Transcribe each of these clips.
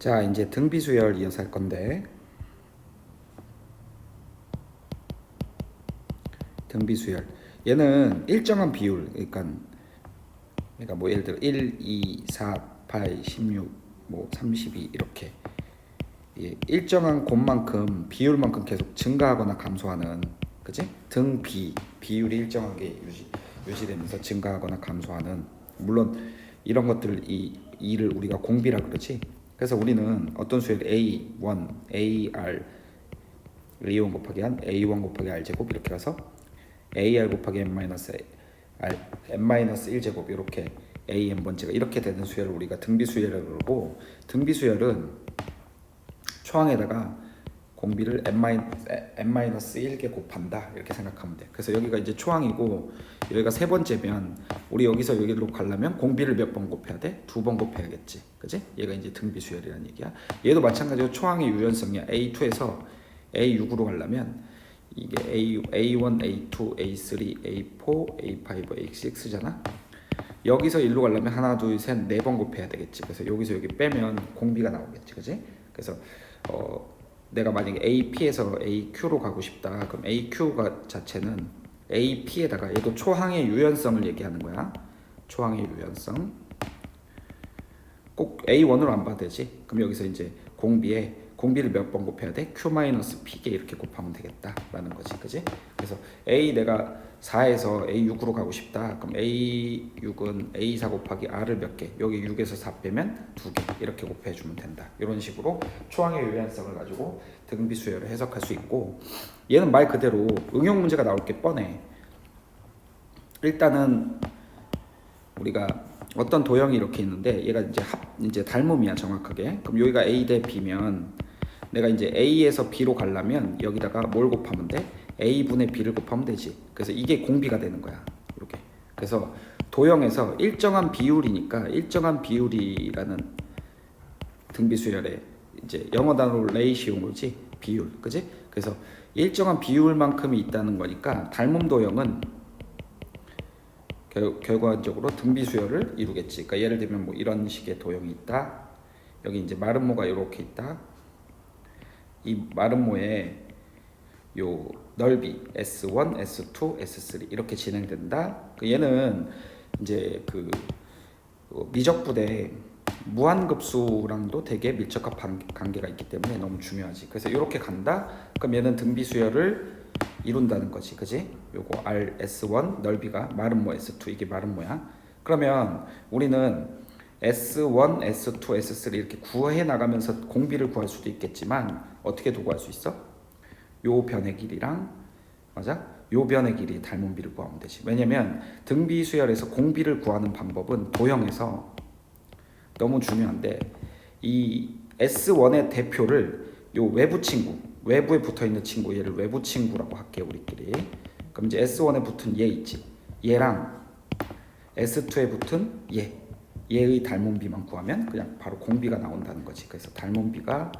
자 이제 등비수열 이어서 할 건데. 등비수열. 얘는 일정한 비율 그러니까 그러니까 뭐 예를 들어 1, 2, 4, 8, 16, 뭐 32 이렇게. 예, 일정한 곳만큼 비율만큼 계속 증가하거나 감소하는 그지 등비 비율이 일정하게 유지 유지되면서 증가하거나 감소하는. 물론 이런 것들 이 이를 우리가 공비라 그러지 그래서 우리는 어떤 수열 A1, AR A1 곱하기 한 A1 곱하기 R 제곱 이렇게 가서 AR 곱하기 M 마이너스 M 마이너스 1 제곱 이렇게 A n 번째가 이렇게 되는 수열을 우리가 등비 수열이라고 그러고 등비 수열은 초항에다가 공비를 m 마이너스 1개 곱한다 이렇게 생각하면 돼. 그래서 여기가 이제 초항이고 여기가 세 번째면 우리 여기서 여기로 가려면 공비를 몇 번 곱해야 돼? 두 번 곱해야겠지. 그지? 얘가 이제 등비 수열이라는 얘기야. 얘도 마찬가지로 초항의 유연성이야. A2에서 A6으로 가려면 이게 A, A1, A2, A3, A4, A5, A6잖아. 여기서 일로 가려면 하나, 둘, 셋, 네 번 곱해야 되겠지. 그래서 여기서 여기 빼면 공비가 나오겠지, 그지? 그래서 어, 내가 만약에 AP에서 AQ로 가고 싶다. 그럼 AQ가 자체는 AP에다가 얘도 초항의 유연성을 얘기하는 거야. 초항의 유연성. 꼭 A1으로 안 봐도 되지. 그럼 여기서 이제 공비에 공비를 몇 번 곱해야 돼? Q-P개 이렇게 곱하면 되겠다라는 거지. 그지? 그래서 A 내가 4에서 A6으로 가고 싶다. 그럼 A6은 A4 곱하기 R을 몇 개? 여기 6에서 4 빼면 2개. 이렇게 곱해 주면 된다. 이런 식으로 초항의 유연성을 가지고 등비 수열을 해석할 수 있고 얘는 말 그대로 응용 문제가 나올 게 뻔해. 일단은 우리가 어떤 도형이 이렇게 있는데 얘가 이제 합 이제 닮음이야 정확하게. 그럼 여기가 A 대 B면 내가 이제 A에서 B로 가려면 여기다가 뭘 곱하면 돼? A 분의 B를 곱하면 되지. 그래서 이게 공비가 되는 거야. 이렇게. 그래서 도형에서 일정한 비율이니까 일정한 비율이라는 등비 수열에 이제 영어 단어로 레이시오인 거지 비율, 그지? 그래서 일정한 비율만큼이 있다는 거니까 닮음 도형은 결, 결과적으로 등비 수열을 이루겠지. 그러니까 예를 들면 뭐 이런 식의 도형이 있다. 여기 이제 마름모가 이렇게 있다. 이 마름모에 요 넓이 S1, S2, S3 이렇게 진행된다. 그 얘는 이제 그 미적분의 무한급수랑도 되게 밀접한 관계가 있기 때문에 너무 중요하지. 그래서 이렇게 간다. 그럼 얘는 등비 수열을 이룬다는 거지, 그지? 요거 R S1 넓이가 마름모 S2 이게 마름모야. 그러면 우리는 S1, S2, S3 이렇게 구해 나가면서 공비를 구할 수도 있겠지만 어떻게 도 구할 수 있어? 요 변의 길이랑 맞아? 요 변의 길이 닮은 비를 구하면 되지. 왜냐면 등비 수열에서 공비를 구하는 방법은 도형에서 너무 중요한데 이 S1의 대표를 요 외부 친구, 외부에 붙어 있는 친구 얘를 외부 친구라고 할게요, 우리끼리. 그럼 이제 S1에 붙은 얘 있지. 얘랑 S2에 붙은 얘. 얘의 닮은 비만 구하면 그냥 바로 공비가 나온다는 거지. 그래서 닮은 비가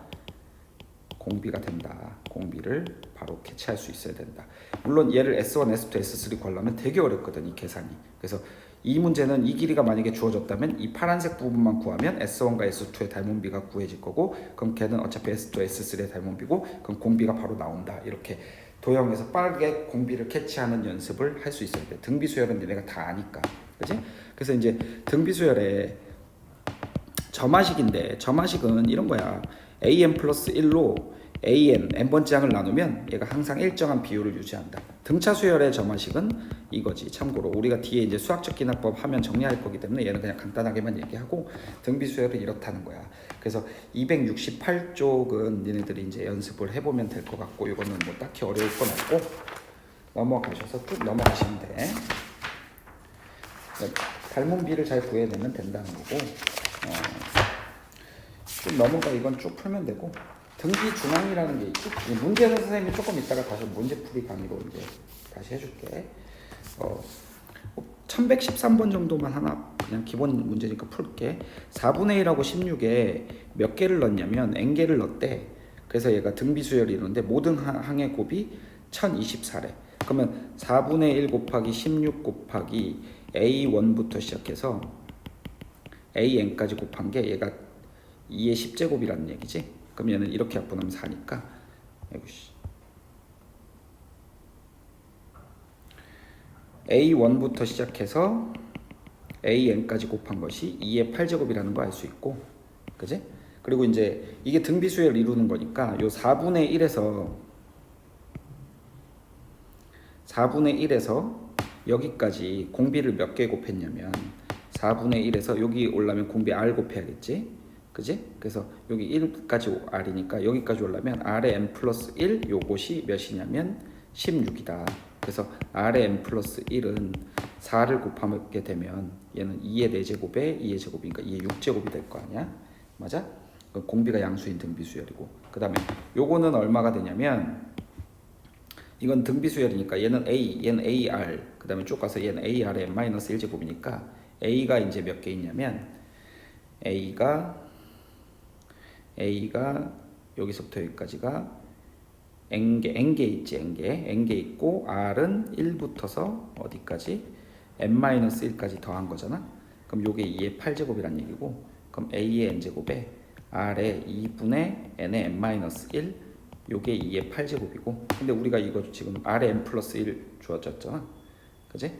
공비가 된다. 공비를 바로 캐치할 수 있어야 된다. 물론 얘를 S1, S2, S3 구하려면 되게 어렵거든 이 계산이. 그래서 이 문제는 이 길이가 만약에 주어졌다면 이 파란색 부분만 구하면 S1과 S2의 닮은 비가 구해질 거고 그럼 걔는 어차피 S2, S3의 닮은 비고 그럼 공비가 바로 나온다. 이렇게 도형에서 빠르게 공비를 캐치하는 연습을 할 수 있어야 돼. 등비 수열은 얘네가 다 아니까. 그지? 그래서 이제 등비 수열에 점화식인데 점화식은 이런 거야. an 플러스 1로 an n번째 항을 나누면 얘가 항상 일정한 비율을 유지한다. 등차 수열의 점화식은 이거지. 참고로 우리가 뒤에 이제 수학적 기납법 하면 정리할 거기 때문에 얘는 그냥 간단하게만 얘기하고 등비 수열은 이렇다는 거야. 그래서 268쪽은 니네들이 이제 연습을 해보면 될 것 같고 이거는 뭐 딱히 어려울 건 없고 넘어가셔서 쭉 넘어가시면 돼. 네, 닮은 비를 잘 구해내면 된다는 거고 어, 쭉 넘어가 이건 쭉 풀면 되고 등비 중앙이라는 게이 문제는 선생님이 조금 이따가 다시 문제풀이 강의로 이제 다시 해줄게. 어, 1113번 정도만 하나 그냥 기본 문제니까 풀게. 4분의 1하고 16에 몇 개를 넣냐면 n개를 넣었대. 그래서 얘가 등비 수열이 이루는데 모든 항- 항의 곱이 1024래 그러면 4분의 1 곱하기 16 곱하기 a1부터 시작해서 an까지 곱한 게 얘가 2의 10제곱이라는 얘기지. 그럼 얘는 이렇게 약분하면 4니까 아이고 씨. A1부터 시작해서 AN까지 곱한 것이 2의 8제곱이라는 거 알 수 있고 그지? 그리고 이제 이게 등비수열을 이루는 거니까 요 4분의 1에서 4분의 1에서 여기까지 공비를 몇 개 곱했냐면 4분의 1에서 여기 올라면 공비 R 곱해야겠지 그지? 그래서 여기 1까지 R이니까 여기까지 올라면 R의 M 플러스 1 요것이 몇이냐면 16이다 그래서 R의 M 플러스 1은 4를 곱하게 되면 얘는 2의 4제곱에 2의 제곱이니까 2의 6제곱이 될 거 아니야 맞아? 그 공비가 양수인 등비수열이고 그 다음에 요거는 얼마가 되냐면 이건 등비수열이니까 얘는 A, 얘는 AR, 그 다음에 쭉 가서 얘는 AR의 마이너스 1제곱이니까 A가 이제 몇 개 있냐면 A가 A가 여기서부터 여기까지가 N개, N개 있지 N개, N개 있고 R은 1부터서 어디까지? N-1까지 더한 거잖아 그럼 요게 2의 8제곱이란 얘기고 그럼 A의 N제곱에 R의 2분의 N의 N-1 요게 2의 8제곱이고 근데 우리가 이거 지금 R의 N 플러스 1 주어졌잖아. 그지?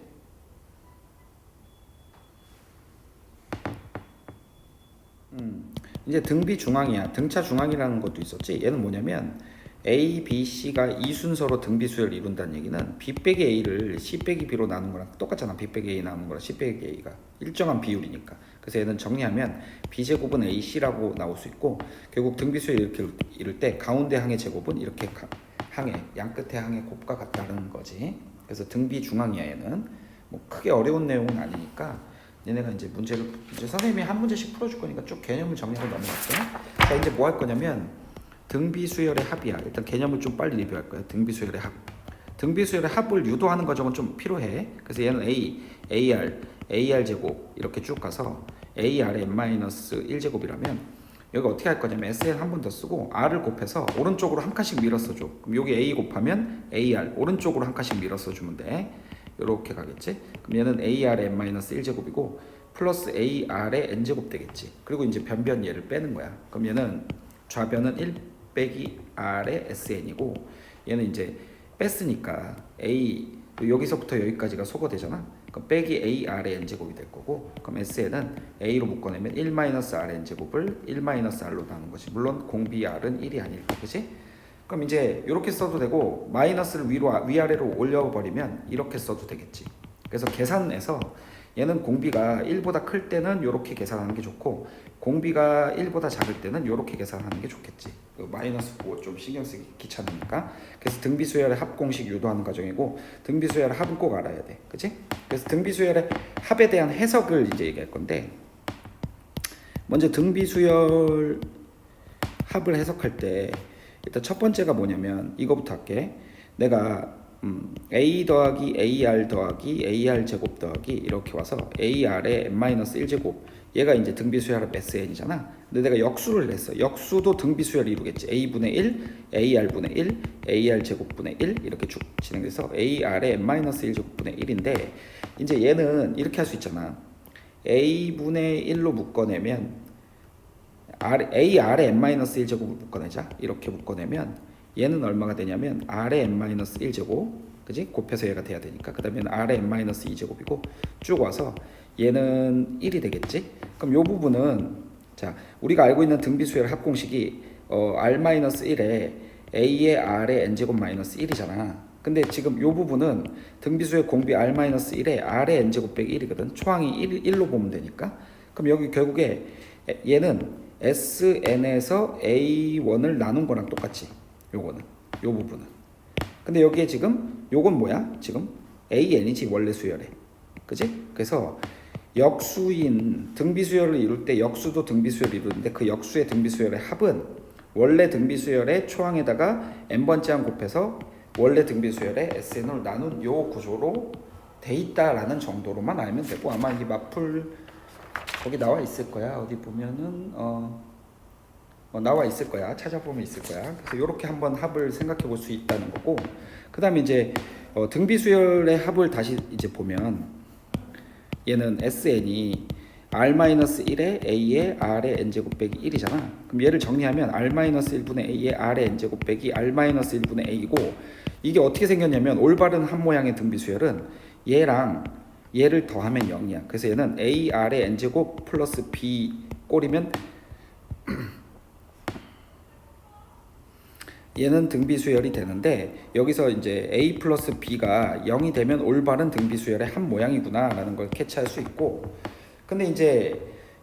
음, 이제 등비 중앙이야. 등차 중앙이라는 것도 있었지. 얘는 뭐냐면 A, B, C가 이 순서로 등비 수열을 이룬다는 얘기는 B 빼기 A를 C 빼기 B로 나눈 거랑 똑같잖아. B 빼기 A 나누는 거랑 C 빼기 A가 일정한 비율이니까. 그래서 얘는 정리하면 B제곱은 AC라고 나올 수 있고 결국 등비 수열 이렇게 이룰 때 가운데 항의 제곱은 이렇게 가- 항의 양 끝에 항의 곱과 같다는 거지. 그래서 등비 중앙이야 얘는. 뭐 크게 어려운 내용은 아니니까 얘네가 이제 문제를 이제 선생님이 한 문제씩 풀어줄 거니까 쭉 개념을 정리하고 넘어갈게. 자 이제 뭐 할 거냐면 등비수열의 합이야. 일단 개념을 좀 빨리 리뷰할 거야. 등비수열의 합. 등비수열의 합을 유도하는 과정은 좀 필요해. 그래서 얘는 A, AR, AR 제곱 이렇게 쭉 가서 AR의 n-1 제곱이라면 여기 어떻게 할 거냐면 SN 한 번 더 쓰고 R을 곱해서 오른쪽으로 한 칸씩 밀어서 줘. 그럼 여기 A 곱하면 AR 오른쪽으로 한 칸씩 밀어서 주면 돼. 이렇게 가겠지. 그럼 얘는 AR의 n-1 제곱이고 플러스 AR의 n 제곱 되겠지. 그리고 이제 변변 얘를 빼는 거야. 그럼 얘는 좌변은 1 빼기 R의 SN이고 얘는 이제 뺐으니까 A 여기서부터 여기까지가 소거되잖아. 그럼 빼기 AR의 N제곱이 될 거고 그럼 SN은 A로 묶어내면 1 R N제곱을 1 R로 나눈 거지. 물론 공비 R은 1이 아닐까 그지? 그럼 이제 이렇게 써도 되고 마이너스를 위로 위아래로 올려버리면 이렇게 써도 되겠지. 그래서 계산에서 얘는 공비가 1보다 클 때는 이렇게 계산하는 게 좋고 공비가 1보다 작을 때는 이렇게 계산하는 게 좋겠지. 그 마이너스 보고 좀 신경 쓰기 귀찮으니까. 그래서 등비수열의 합 공식 유도하는 과정이고 등비수열의 합은 꼭 알아야 돼. 그치? 그래서 등비수열의 합에 대한 해석을 이제 얘기할 건데 먼저 등비수열 합을 해석할 때 일단 첫 번째가 뭐냐면 이거부터 할게. 내가 음, a 더하기 ar 더하기 ar 제곱 더하기 이렇게 와서 ar의 n-1 제곱 얘가 이제 등비수열의 SN이잖아. 근데 내가 역수를 냈어. 역수도 등비수열을 이루겠지. a분의 1, ar분의 1, ar 제곱분의 1 이렇게 쭉 진행돼서 ar의 n-1 제곱분의 1인데 이제 얘는 이렇게 할 수 있잖아. a분의 1로 묶어내면 R, ar의 n-1 제곱을 묶어내자. 이렇게 묶어내면 얘는 얼마가 되냐면 r의 n-1 제곱 그지? 곱해서 얘가 돼야 되니까. 그 다음에 r의 n-2 제곱이고 쭉 와서 얘는 1이 되겠지? 그럼 요 부분은 자 우리가 알고 있는 등비수열 합공식이 어, r-1에 a의 r의 n제곱 마이너스 1이잖아. 근데 지금 요 부분은 등비수의 공비 r-1에 r의 n제곱 빼기 1이거든. 초항이 1, 1로 보면 되니까. 그럼 여기 결국에 얘는 sn에서 a1을 나눈 거랑 똑같지 요거는 요 부분은. 근데 여기에 지금 요건 뭐야? 지금 AN이지 원래 수열에. 그지? 그래서 역수인 등비수열을 이룰 때 역수도 등비수열을 이루는데 그 역수의 등비수열의 합은 원래 등비수열의 초항에다가 n번째 항 곱해서 원래 등비수열의 SN을 나눈 요 구조로 돼 있다라는 정도로만 알면 되고 아마 이 마풀 거기 나와 있을 거야. 어디 보면은 어 어, 나와 있을 거야. 찾아보면 있을 거야. 그래서 이렇게 한번 합을 생각해 볼 수 있다는 거고, 그 다음에 이제 어, 등비수열의 합을 다시 이제 보면 얘는 SN이 r-1에 a의 r의 n제곱 빼기 1이잖아. 그럼 얘를 정리하면 r-1분의 a의 r의 n제곱 빼기 r-1분의 a고 이게 어떻게 생겼냐면 올바른 한 모양의 등비수열은 얘랑 얘를 더하면 0이야. 그래서 얘는 a r의 n제곱 플러스 b 꼴이면 얘는 등비수열이 되는데 여기서 이제 a 플러스 b가 0이 되면 올바른 등비수열의 한 모양이구나 라는 걸 캐치할 수 있고 근데 이제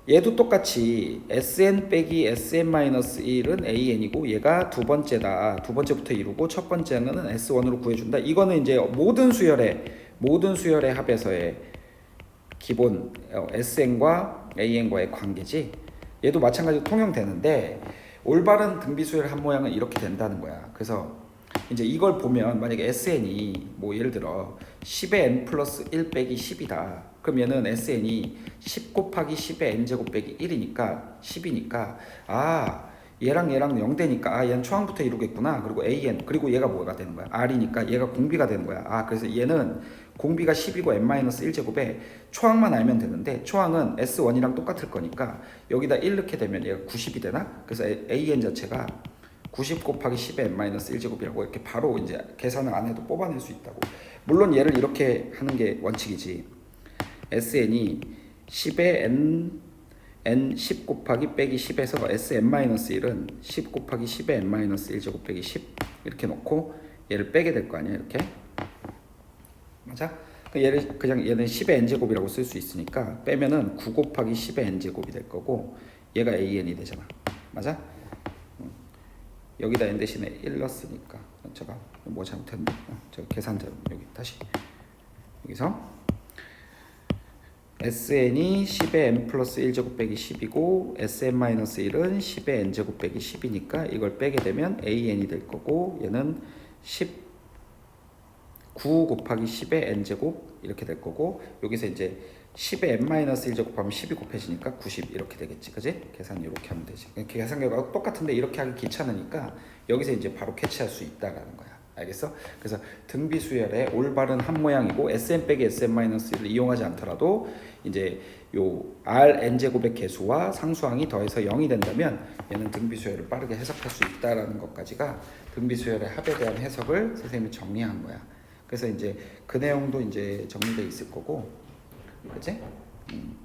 얘도 똑같이 sn 빼기 sn 마이너스 1은 an이고 얘가 두 번째다. 두 번째부터 이루고 첫 번째는 s1으로 구해준다. 이거는 이제 모든 수열의 모든 수열의 합에서의 기본 어, sn과 an과의 관계지. 얘도 마찬가지로 통용되는데 올바른 등비수열 한 모양은 이렇게 된다는 거야. 그래서 이제 이걸 보면 만약에 SN이 뭐 예를 들어 10의 n 플러스 1 빼기 10이다. 그럼 얘는 SN이 10 곱하기 10의 n 제곱 빼기 1이니까 10이니까 아 얘랑 얘랑 0 되니까 아 얘는 초항부터 이루겠구나. 그리고 AN 그리고 얘가 뭐가 되는 거야? R이니까 얘가 공비가 되는 거야. 아 그래서 얘는 공비가 10이고 n-1제곱에 초항만 알면 되는데 초항은 S1이랑 똑같을 거니까 여기다 1 넣게 되면 얘가 90이 되나? 그래서 AN 자체가 90 곱하기 10의 n-1제곱이라고 이렇게 바로 이제 계산을 안 해도 뽑아낼 수 있다고. 물론 얘를 이렇게 하는 게 원칙이지. SN이 10의 n n 10 곱하기 빼기 10에서 sn-1은 10 곱하기 10의 n-1 제곱 빼기 10 이렇게 놓고 얘를 빼게 될 거 아니야 이렇게 맞아? 그 얘를 그냥 얘는 10의 n제곱이라고 쓸 수 있으니까 빼면은 9 곱하기 10의 n제곱이 될 거고 얘가 an이 되잖아 맞아? 응. 여기다 n 대신에 1 넣었으니까 제가 뭐 잘못했네 어, 저 계산 잘 여기 다시 여기서 SN이 10의 n 플러스 1제곱 빼기 10이고 SN-1은 10의 n제곱 빼기 10이니까 이걸 빼게 되면 AN이 될 거고 얘는 10 9 곱하기 10의 n제곱 이렇게 될 거고 여기서 이제 10의 n-1제곱 하면 10이 곱해지니까 90 이렇게 되겠지 그지? 계산 이렇게 하면 되지 계산 결과가 똑같은데 이렇게 하기 귀찮으니까 여기서 이제 바로 캐치할 수 있다라는 거야 알겠어? 그래서 등비수열의 올바른 한 모양이고 sn 빼기 sn-1을 이용하지 않더라도 이제 요 r n 제곱의 개수와 상수항이 더해서 0이 된다면 얘는 등비수열을 빠르게 해석할 수 있다라는 것까지가 등비수열의 합에 대한 해석을 선생님이 정리한 거야. 그래서 이제 그 내용도 이제 정리돼 있을 거고, 그지? 음.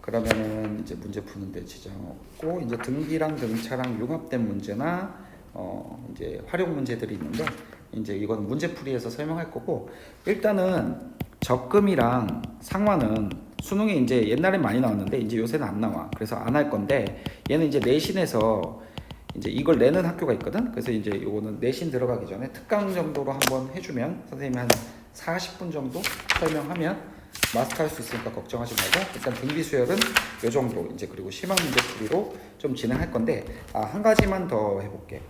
그러면은 이제 문제 푸는데 지장 없고 이제 등비랑 등차랑 융합된 문제나 어 이제 활용 문제들이 있는데 이제 이건 문제풀이에서 설명할 거고 일단은 적금이랑 상환은 수능에 이제 옛날에 많이 나왔는데 이제 요새는 안 나와. 그래서 안 할 건데 얘는 이제 내신에서 이제 이걸 내는 학교가 있거든. 그래서 이제 요거는 내신 들어가기 전에 특강 정도로 한번 해주면 선생님이 한 40분 정도 설명하면 마스터할 수 있으니까 걱정하지 말고 일단 등비 수열은 요 정도 이제 그리고 심화 문제 풀이로 좀 진행할 건데 아 한 가지만 더 해볼게.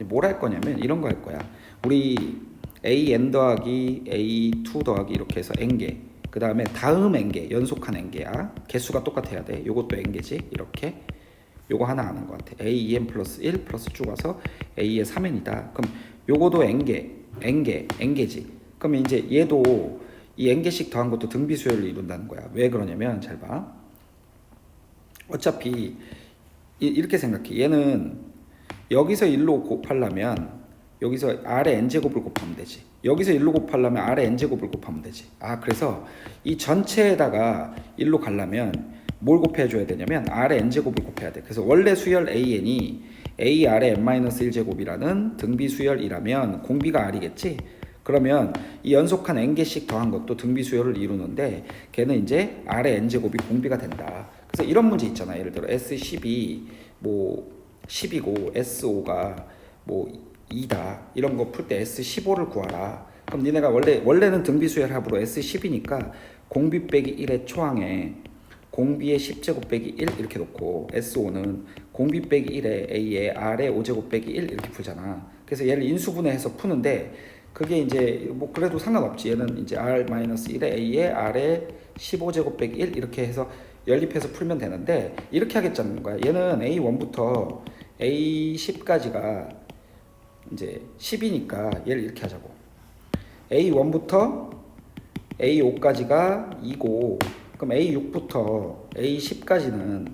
뭘 할 거냐면 이런 거 할 거야. 우리 a n 더하기 a 2 더하기 이렇게 해서 n 개. 그 다음에 다음 n 개 연속한 n 개야. 개수가 똑같아야 돼. 요것도 n 개지. 이렇게. 요거 하나 아는 것 같아. a n 플러스 1 플러스 쭉 와서 a의 3n이다. 그럼 요거도 n 개, n 개, n 개지. 그럼 이제 얘도 이 n 개씩 더한 것도 등비 수열을 이룬다는 거야. 왜 그러냐면 잘 봐. 어차피 이- 이렇게 생각해. 얘는 여기서 1로 곱하려면 여기서 r의 n제곱을 곱하면 되지. 여기서 1로 곱하려면 r의 n제곱을 곱하면 되지. 아, 그래서 이 전체에다가 1로 가려면 뭘 곱해줘야 되냐면 r의 n제곱을 곱해야 돼. 그래서 원래 수열 an이 a r의 n-1제곱이라는 등비 수열이라면 공비가 r이겠지. 그러면 이 연속한 n개씩 더한 것도 등비 수열을 이루는데 걔는 이제 r의 n제곱이 공비가 된다. 그래서 이런 문제 있잖아. 예를 들어 S12 뭐 10이고 S5가 뭐 2다. 이런 거 풀 때 S15를 구하라. 그럼 니네가 원래 원래는 등비 수열 합으로 S10이니까 공비 빼기 1의 초항에 공비의 10제곱 빼기 1 이렇게 놓고 S5는 공비 빼기 1에 A의 R의 5제곱 빼기 1 이렇게 풀잖아. 그래서 얘를 인수분해해서 푸는데 그게 이제 뭐 그래도 상관없지. 얘는 이제 R-1의 A의 R의 15제곱 빼기 1 이렇게 해서 연립해서 풀면 되는데 이렇게 하겠다는 거야. 얘는 A1부터 A10까지가 이제 10이니까 얘를 이렇게 하자고. A1부터 A5까지가 2고 그럼 A6부터 A10까지는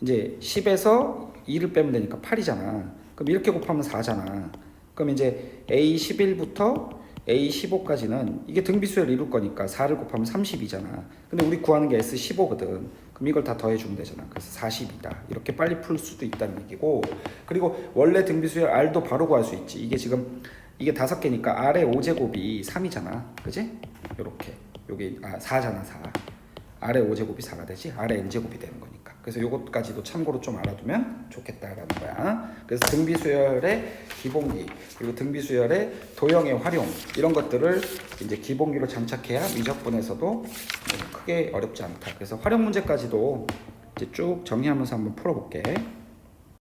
이제 10에서 2를 빼면 되니까 8이잖아. 그럼 이렇게 곱하면 4잖아. 그럼 이제 A11부터 A15까지는 이게 등비수열 이룰 거니까 4를 곱하면 30이잖아. 근데 우리 구하는 게 S15거든. 그럼 이걸 다 더해주면 되잖아. 그래서 40이다. 이렇게 빨리 풀 수도 있다는 얘기고. 그리고 원래 등비수열 R도 바로 구할 수 있지. 이게 지금 이게 다섯 개니까 R의 5제곱이 3이잖아. 그지? 요렇게. 여기 아 4잖아 4. R의 5제곱이 4가 되지. R의 N제곱이 되는 거니까. 그래서 요것까지도 참고로 좀 알아두면 좋겠다라는 거야. 그래서 등비수열의 기본기 그리고 등비수열의 도형의 활용 이런 것들을 이제 기본기로 장착해야 미적분에서도 크게 어렵지 않다. 그래서 활용 문제까지도 이제 쭉 정리하면서 한번 풀어볼게.